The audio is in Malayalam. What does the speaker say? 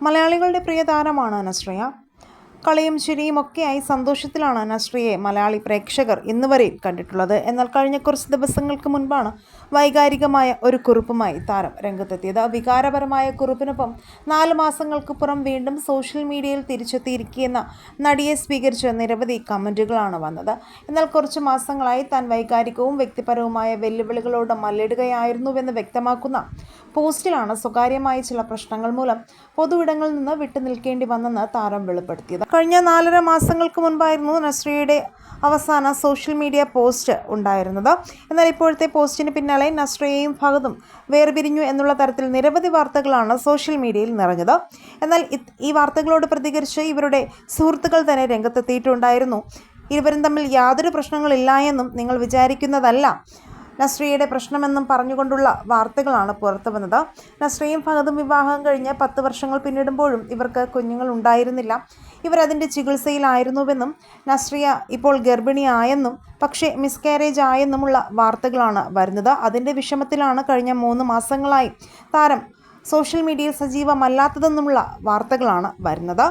മലയാളികളുടെ പ്രിയ താരമാണ് നസ്രിയ കളിയും ചിരിയും ഒക്കെയായി സന്തോഷത്തിലാണ് നസ്രിയെ മലയാളി പ്രേക്ഷകർ ഇന്നുവരെയും കണ്ടിട്ടുള്ളത്. എന്നാൽ കഴിഞ്ഞ കുറച്ച് ദിവസങ്ങൾക്ക് മുൻപാണ് വൈകാരികമായ ഒരു കുറിപ്പുമായി താരം രംഗത്തെത്തിയത്. വികാരപരമായ കുറിപ്പിനൊപ്പം നാല് മാസങ്ങൾക്ക് പുറം വീണ്ടും സോഷ്യൽ മീഡിയയിൽ തിരിച്ചെത്തിയിരിക്കുന്ന നടിയെ സ്വീകരിച്ച് നിരവധി കമന്റുകളാണ് വന്നത്. എന്നാൽ കുറച്ച് മാസങ്ങളായി താൻ വൈകാരികവും വ്യക്തിപരവുമായ വെല്ലുവിളികളോട് മല്ലിടുകയായിരുന്നുവെന്ന് വ്യക്തമാക്കുന്ന പോസ്റ്റിലാണ് സ്വകാര്യമായ ചില പ്രശ്നങ്ങൾ മൂലം പൊതുവിടങ്ങളിൽ നിന്ന് വിട്ടുനിൽക്കേണ്ടി വന്നെന്ന് താരം വെളിപ്പെടുത്തിയത്. കഴിഞ്ഞ നാലര മാസങ്ങൾക്ക് മുൻപായിരുന്നു നസ്രിയയുടെ അവസാന സോഷ്യൽ മീഡിയ പോസ്റ്റ് ഉണ്ടായിരുന്നത്. എന്നാൽ ഇപ്പോഴത്തെ പോസ്റ്റിന് പിന്നാലെ നസ്രിയയും ഭഗതും വേർപിരിഞ്ഞു എന്നുള്ള തരത്തിൽ നിരവധി വാർത്തകളാണ് സോഷ്യൽ മീഡിയയിൽ നിറഞ്ഞത്. എന്നാൽ ഈ വാർത്തകളോട് പ്രതികരിച്ച് ഇവരുടെ സുഹൃത്തുക്കൾ തന്നെ രംഗത്തെത്തിയിട്ടുണ്ടായിരുന്നു. ഇരുവരും തമ്മിൽ യാതൊരു പ്രശ്നങ്ങളില്ല എന്നും നിങ്ങൾ വിചാരിക്കുന്നതല്ല. നസ്രിയയുടെ പ്രശ്നമെന്നും പറഞ്ഞുകൊണ്ടുള്ള വാർത്തകളാണ് പുറത്തു വന്നത്. നസ്രിയും ഫഹദും വിവാഹം കഴിഞ്ഞ് പത്ത് വർഷങ്ങൾ പിന്നിടുമ്പോഴും ഇവർക്ക് കുഞ്ഞുങ്ങൾ ഉണ്ടായിരുന്നില്ല ഇവരതിന്റെ ചികിത്സയിലായിരുന്നുവെന്നും നസ്രിയ ഇപ്പോൾ ഗർഭിണിയായെന്നും പക്ഷേ മിസ്കാരേജ് ആയെന്നുമുള്ള വാർത്തകളാണ് വരുന്നത്. അതിന്റെ വിഷമത്തിലാണ് കഴിഞ്ഞ മൂന്ന് മാസങ്ങളായി താരം സോഷ്യൽ മീഡിയയിൽ സജീവമല്ലാത്തതെന്നുമുള്ള വാർത്തകളാണ് വരുന്നത്.